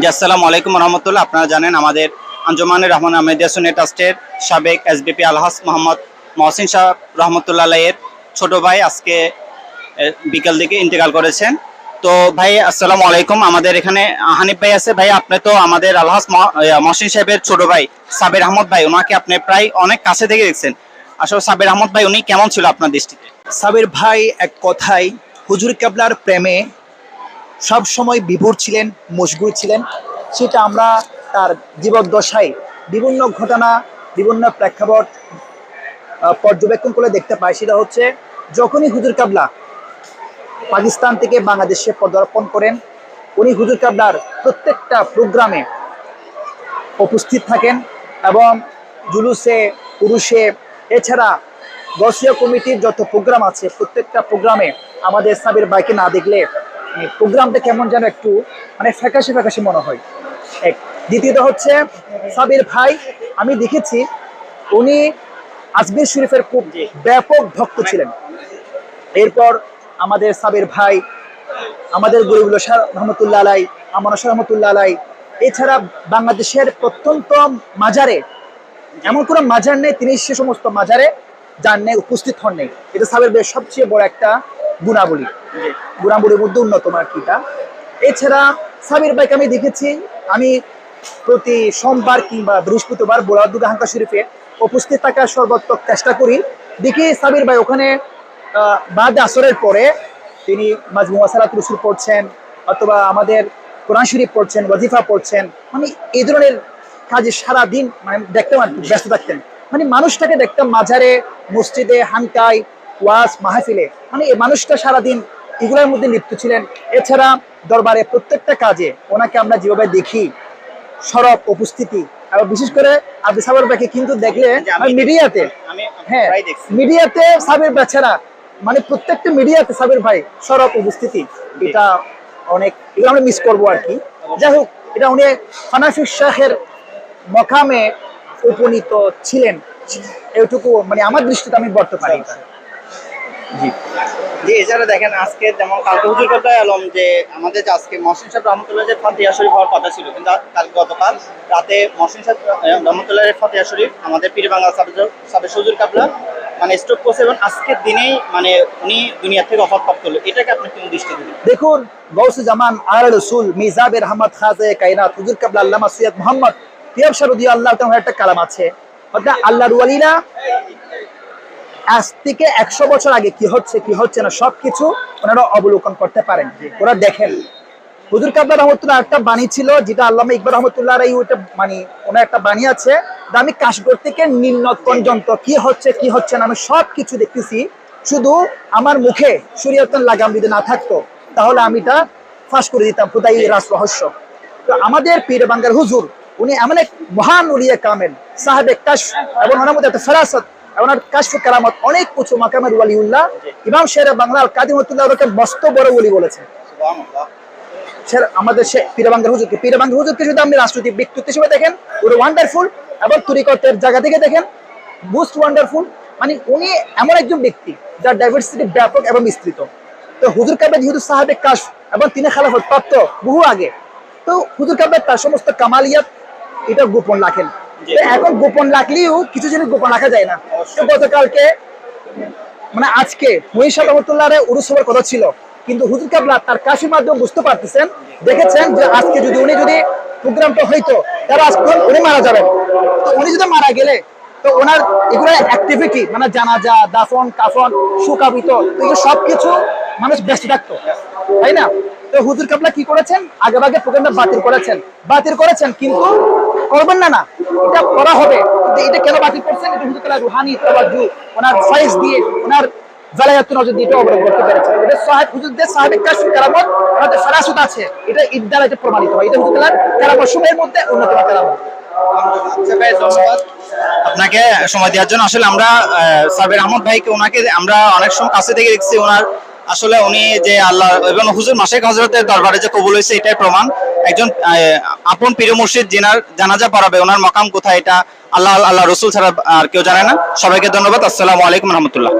জি, আসসালামু আলাইকুম রহমতুল্লাহ। আপনারা জানেন আমাদের আঞ্জুমানের রহমান আহমেদিয়া সুন্নি ট্রাস্টের সাবেক এসবিপি আলহাস মোহাম্মদ মহসিন শাহ রহমতুল্লাহ এর ছোট ভাই আজকে বিকাল দিকে ইন্তেকাল করেছেন। তো ভাই, আসসালামু আলাইকুম। আমাদের এখানে হানিফ ভাই আছে। ভাই, আপনি তো আমাদের আলহাস মহসিন সাহেবের ছোট ভাই সাবির আহমদ ভাই ওনাকে আপনি প্রায় অনেক কাছে থেকে দেখছেন। আসলে সাবির আহমদ ভাই, উনি কেমন ছিল আপনার দৃষ্টিতে? সাবির ভাই এক কথায় হুজুর কেবলার প্রেমে সব সময় বিভোর ছিলেন, মশগুল ছিলেন। সেটা আমরা তার জীবদ্দশায় বিভিন্ন ঘটনা, বিভিন্ন প্রেক্ষাপট পর্যবেক্ষণ করে দেখতে পাই। সেটা হচ্ছে, যখনই হুজুর কাবলা পাকিস্তান থেকে বাংলাদেশে পদার্পণ করেন, উনি হুজুর কাবলার প্রত্যেকটা প্রোগ্রামে উপস্থিত থাকেন এবং জুলুসে পুরুষে এছাড়া গসীয় কমিটির যত প্রোগ্রাম আছে, প্রত্যেকটা প্রোগ্রামে আমাদের সাবির বাইকে না দেখলে প্রোগ্রামটা কেমন যেন একটু মানে ফ্যাকাশে ফ্যাকাশে মনে হয়। এক। দ্বিতীয়ত হচ্ছে সাবির ভাই আমি দেখেছি উনি আজমির শরীফের খুব ব্যাপক ভক্ত ছিলেন। এরপর আমাদের সাবির ভাই আমাদের গরিবুল শাহ রহমতুল্লাহ আলাই আমানা শাহ রহমতুল্লাহ আলাই এছাড়া বাংলাদেশের প্রত্যন্ত মাজারে এমন কোনো মাজার নেই তিনি সে সমস্ত মাজারে যান নেই উপস্থিত হন নেই। এটা সাবের বেশ সবচেয়ে বড় একটা গুণাবলী। গুণাবলীর মধ্যে অন্যতম আর এটা এছাড়া সাবির ভাইকে আমি দেখেছি, আমি প্রতি সোমবার কিংবা বৃহস্পতিবার বোলাদুগা হাঙ্কা শরীফে উপস্থিত থাকার সর্বাত্মক চেষ্টা করি। দেখি সাবির ভাই ওখানে বাদ আসরের পরে তিনি মাজমু ওয়াসালাত রসুল পড়ছেন অথবা আমাদের কোরআন শরীফ পড়ছেন, ওয়াজিফা পড়ছেন। মানে এই ধরনের কাজে সারা দিন মানে দেখতাম আর ব্যস্ত থাকতেন। মানে মানুষটাকে দেখতাম মাঝারে মসজিদে হানকায় ওয়াজ মাহফিলে। মানে এই মানুষটা সারাদিন এগুলোর মধ্যে লিপ্ত ছিলেন। এছাড়া দরবারে প্রত্যেকটা কাজে ওনাকে আমরা যেভাবে দেখি সরব উপস্থিতি এবং বিশেষ করে আবু সাবর ভাইকে কিন্তু দেখলে মিডিয়াতে হ্যাঁ মিডিয়াতে সাবির বেচারা মানে প্রত্যেকটা মিডিয়াতে সাবির ভাই সরব উপস্থিতি এটা অনেক এগুলো আমরা মিস করব আর কি। যাই হোক এটা উনি ফানাফি শাহের মকামে উপনীত ছিলেন। এটুকু মানে আমার দৃষ্টিতে আমি বলতে পারি জি। এছাড়া দেখেন আজকে যেমন কালকে হুজুর এলাম যে আমাদের যে আজকে মহসিন সাহেব রহমতুল্লাহ যে শরীফ হওয়ার কথা ছিল কিন্তু কাল গতকাল রাতে মহসিন সাহেব ফাতিয়া শরীফ আমাদের পীর বাংলা সাবেক হুজুর কাবলা মানে স্ট্রোক করছে এবং আজকের দিনেই মানে উনি দুনিয়া থেকে অফার প্রাপ্ত হলো এটাকে আপনি কোন দেখুন গৌসে জামান আর রসুল মিজাবের রহমত খাজে কায়নাত হুজুর কাবলা আল্লামা সৈয়দ মোহাম্মদ পিয়াব আল্লাহ একটা কালাম আছে। অর্থাৎ আল্লাহর ওয়ালিরা আজ থেকে একশো বছর আগে কি হচ্ছে কি হচ্ছে না, সবকিছু ওনারা অবলোকন করতে পারেন। ওরা দেখেন। হুজুর কাবলা রহমতুল্লাহ একটা বাণী ছিল, যেটা আল্লামা ইকবর রহমতুল্লাহ এই ওইটা মানে ওনার একটা বাণী আছে আমি কাশগড় থেকে নীলনদ পর্যন্ত কি হচ্ছে কি হচ্ছে না, আমি সব কিছু দেখতেছি। শুধু আমার মুখে শরীয়তন লাগাম যদি না থাকতো, তাহলে আমি এটা ফাঁস করে দিতাম, খোদাই রাস রহস্য। তো আমাদের পীর বাঙ্গার হুজুর, উনি এমন এক মহান উলিয়া কামেল, সাহেব কাশ এবং ওনার মধ্যে একটা ফেরাসত ওনার কাশফ কারামত অনেক উঁচু মাকামের ওয়ালিউল্লাহ। ইমাম শের বাংলার কাদিমতুল্লাহ ওরকে মস্ত বড় ওলি বলেছেন। স্যার আমাদের সে পীরবাঙ্গের হুজুরকে পীরবাঙ্গের হুজুরকে যদি আপনি রাষ্ট্রীয় ব্যক্তিত্ব হিসেবে দেখেন ওর ওয়ান্ডারফুল এবং তরিকতের জায়গা থেকে দেখেন মোস্ট ওয়ান্ডারফুল মানে উনি এমন একজন ব্যক্তি যার ডাইভার্সিটি ব্যাপক এবং বিস্তৃত। তো হুজুর কাবে যেহেতু সাহেবে কাশ এবং তিনি খেলাফত প্রাপ্ত বহু আগে তো হুজুর কাবে তার সমস্ত কামালিয়াত এটা গোপন রাখেন। এখন গোপন রাখলেও কিছু জিনিস গোপন রাখা যায় না। গতকালকে মানে আজকে মহিষা রহমতুল্লাহ উরুস হওয়ার কথা ছিল কিন্তু হুজুর কাবলা তার কাশির মাধ্যমে বুঝতে পারতেছেন দেখেছেন যে আজকে যদি উনি যদি প্রোগ্রামটা হইতো তাহলে আজকে উনি মারা যাবেন। তো উনি যদি মারা গেলে তো ওনার এগুলো অ্যাক্টিভিটি মানে জানাজা দাফন কাফন সুকাবিত এগুলো সবকিছু মানুষ ব্যস্ত থাকতো তাই না? তো হুজুর কাবলা কি করেছেন? আগে ভাগে প্রোগ্রামটা বাতিল করেছেন। বাতিল করেছেন কিন্তু করবেন না না। এটা করা হবে। এটা কেন বাতিল করছেন? এটা হুজুর কাবলা রুহানি তাওয়াজ্জু ওনার ফাইজ দিয়ে, ওনার জালায়াত নজর দিয়ে এটা অবলম্বন করতে পেরেছে। এটা সাহেব, হুজুরদের সাহেবের আছে। এটা এটা প্রমাণিত হয়। এটা কারামত সময়ের মধ্যে অন্যতম আচ্ছা আপনাকে সময় দেওয়ার জন্য আসলে আমরা সাবির আহমদ ভাইকে ওনাকে আমরা অনেক সময় কাছে থেকে দেখছি। ওনার আসলে উনি যে আল্লাহ, এবং হুজুর মাসেক হজরতের দরবারে যে কবুল হয়েছে, এটাই প্রমাণ। একজন আপন প্রিয় মুর্শিদ জিনার জানাজা পড়াবে, ওনার মকাম কোথায় এটা আল্লাহ আল্লাহ রসুল ছাড়া আর কেউ জানে না। সবাইকে ধন্যবাদ, আসসালামু আলাইকুম রহমতুল্লাহ।